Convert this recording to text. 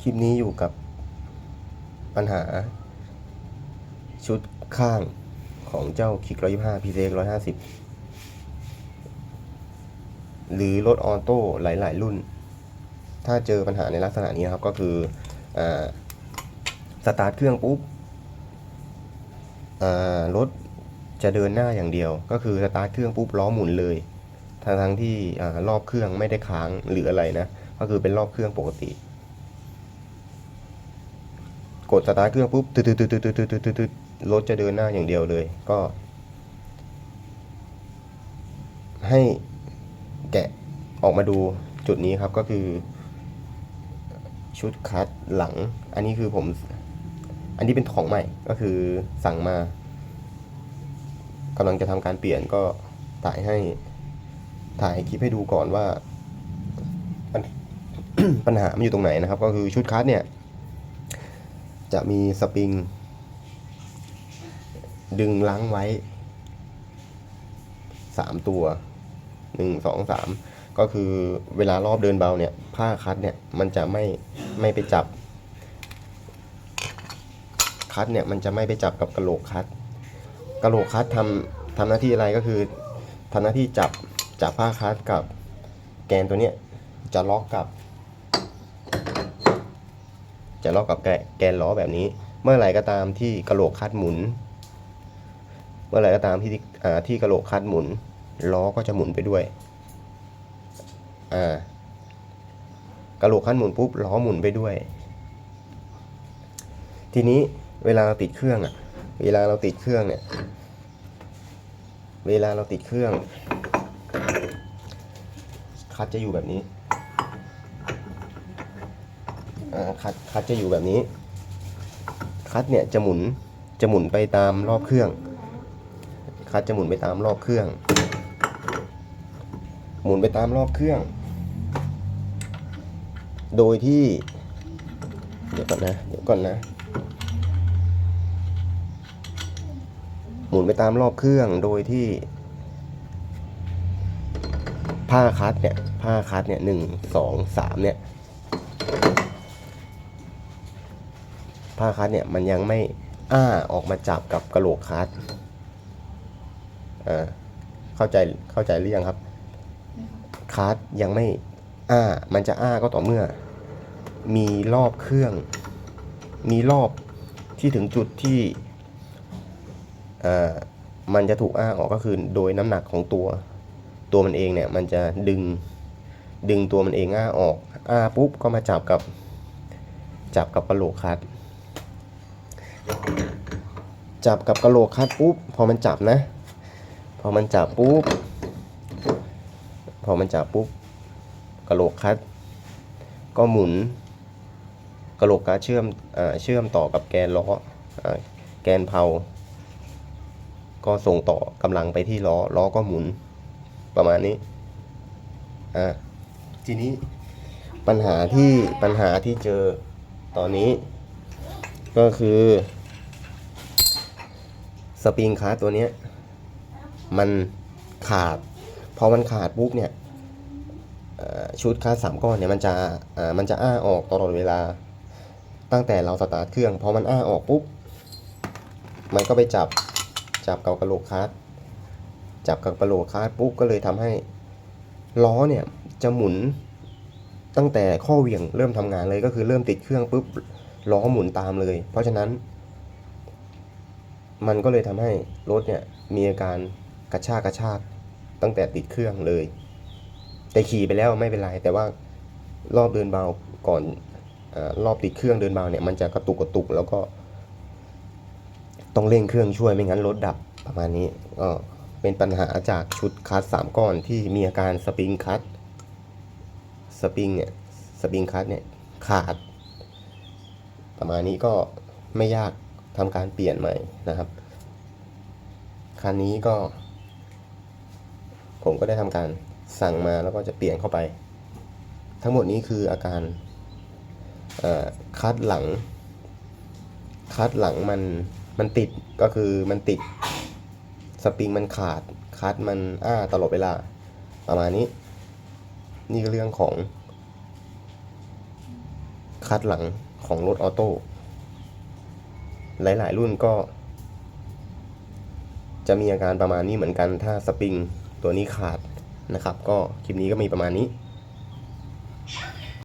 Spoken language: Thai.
คลิปนี้อยู่กับปัญหา ชุดข้างของเจ้าคิกร้อยห้าพีเซกร้อยห้าสิบหรือรถออโต้หลาย ๆ รุ่น ถ้าเจอปัญหาในลักษณะนี้นะครับก็คืออสตาร์ทเครื่องปุ๊บรถจะเดินหน้าอย่างเดียว ก็คือสตาร์ทเครื่องปุ๊บล้อหมุนเลยทั้งทั้งที่รอบเครื่องไม่ได้ค้างหรืออะไรนะ ก็คือเป็นรอบเครื่องปกติ กดสตาร์ทเครื่องปุ๊บตืดตืดตืดตืดตืดตืดรถจะเดินหน้าอย่างเดียวเลย ก็ ให้แกะออกมาดูจุดนี้ครับก็คือ ชุดคัดหลัง อันนี้คือผม อันนี้เป็นของใหม่ก็คือสั่งมากำลังจะทำการเปลี่ยนก็ถ่ายให้ถ่ายคลิปให้ดูก่อนว่าปัญหามันอยู่ตรงไหนนะครับ ก็คือชุดคัสเนี่ย จะมีสปริง ดึงล้างไว้สามตัวหนึ่งสองสามก็คือเวลารอบเดินเบาเนี่ย ผ้าคัดเนี่ย มันจะไม่ไม่ไปจับ คัดเนี่ย มันจะไม่ไปจับกับกระโหลกคัดกระโหลกคัดทำทำหน้าที่อะไรก็คือทำหน้าที่จับจับผ้าคัดกับแกนตัวเนี้ยจะล็อกกับ จะล็อกกับแกแกนล้อแบบนี้ เมื่อไหร่ก็ตามที่กระโหลกคัดหมุน เมื่อไหร่ก็ตามที่อ่ที่กระโหลกคัดหมุน ล้อก็จะหมุนไปด้วยอ่ากระโหลกคัดหมุนปุ๊บล้อหมุนไปด้วย ทีนี้เวลาเราติดเครื่องอะ เวลาเราติดเครื่องเนี่ย เวลาเราติดเครื่องคัดจะอยู่แบบนี้ คัดคัดจะอยู่แบบนี้ คัดเนี่ยจะหมุนจะหมุนไปตามรอบเครื่อง คัดจะหมุนไปตามรอบเครื่อง หมุนไปตามรอบเครื่อง โดยที่ เดี๋ยวก่อนนะ เดี๋ยวก่อนนะ หมุนไปตามรอบเครื่องโดยที่ ผ้าคัดเนี่ยผ้าคัดเนี่ยหนึ่งสองสามเนี่ย ผ้าคัดเนี่ยมันยังไม่อ้าออกมาจับกับกระโหลกคัดอ่าเข้าใจเข้าใจหรือยังครับคัดยังไม่อ้ามันจะอ้าก็ต่อเมื่อ มีรอบเครื่อง มีรอบที่ถึงจุดที่อ่ามันจะถูกอ้าออกก็คือโดยน้ำหนักของตัว ตัวมันเองเนี่ยมันจะดึงดึงตัวมันเองอ้าออก อ้าปุ๊บก็มาจับกับ จับกับกระโหลกคัด จับกับกระโหลกคัดปุ๊บพอมันจับนะ พอมันจับปุ๊บพอมันจับปุ๊บกระโหลกคัด ก็หมุนกระโหลกคัดเชื่อมอเชื่อมต่อกับแกนล้ออแกนเพาก็ส่งต่อกำลังไปที่ล้อล้อก็หมุนประมาณนี้อ่าทีนี้ปัญหาที่ปัญหาที่เจอตอนนี้ ก็คือ สปริงคาร์ตัวเนี้ยมันขาด พอมันขาดปุ๊บเนี่ยชุดคาร์สามก้อนเนี่ยมันจะมันจะอ้าออกตลอดเวลา ตั้งแต่เราสตาร์ทเครื่องพอมันอ้าออกปุ๊บมันก็ไปจับจับเกับกระโหลกคาร์จับกับกระโหลกคาร์ปุ๊บก็เลยทำให้ล้อเนี่ยจะหมุนตั้งแต่ข้อเหวี่ยงเริ่มทำงานเลยก็คือเริ่มติดเครื่องปุ๊บล้อหมุนตามเลย เพราะฉะนั้น มันก็เลยทำให้รถเนี่ยมีอาการกระชากกระชากตั้งแต่ติดเครื่องเลย แต่ขี่ไปแล้วไม่เป็นไร แต่ว่ารอบเดินเบาก่อนอรอบติดเครื่องเดินเบาเนี่ยมันจะกระตุกกระตุกแล้วก็ ต้องเร่งเครื่องช่วยไม่งั้นรถดับประมาณนี้ก็เป็นปัญหาจากชุดคัสสามก้อนที่มีอาการสปริงคัสสปริงเนี่ยสปริงคัสเนี่ยขาด ประมาณนี้ก็ไม่ยาก ทำการเปลี่ยนใหม่นะครับ คันนี้ก็ ผมก็ได้ทำการสั่งมาแล้วก็จะเปลี่ยนเข้าไป ทั้งหมดนี้คืออาการคัดหลัง คัดหลังมันมันติดก็คือมันติดสปริงมันขาดคัดมันอ้าตลอดเวลาประมาณนี้ นี่ก็เรื่องของ คัดหลังของรถออโต้ หลายๆ รุ่นก็ จะมีอาการประมาณนี้เหมือนกันถ้าสปริงตัวนี้ขาดนะครับ ก็คลิปนี้ก็มีประมาณนี้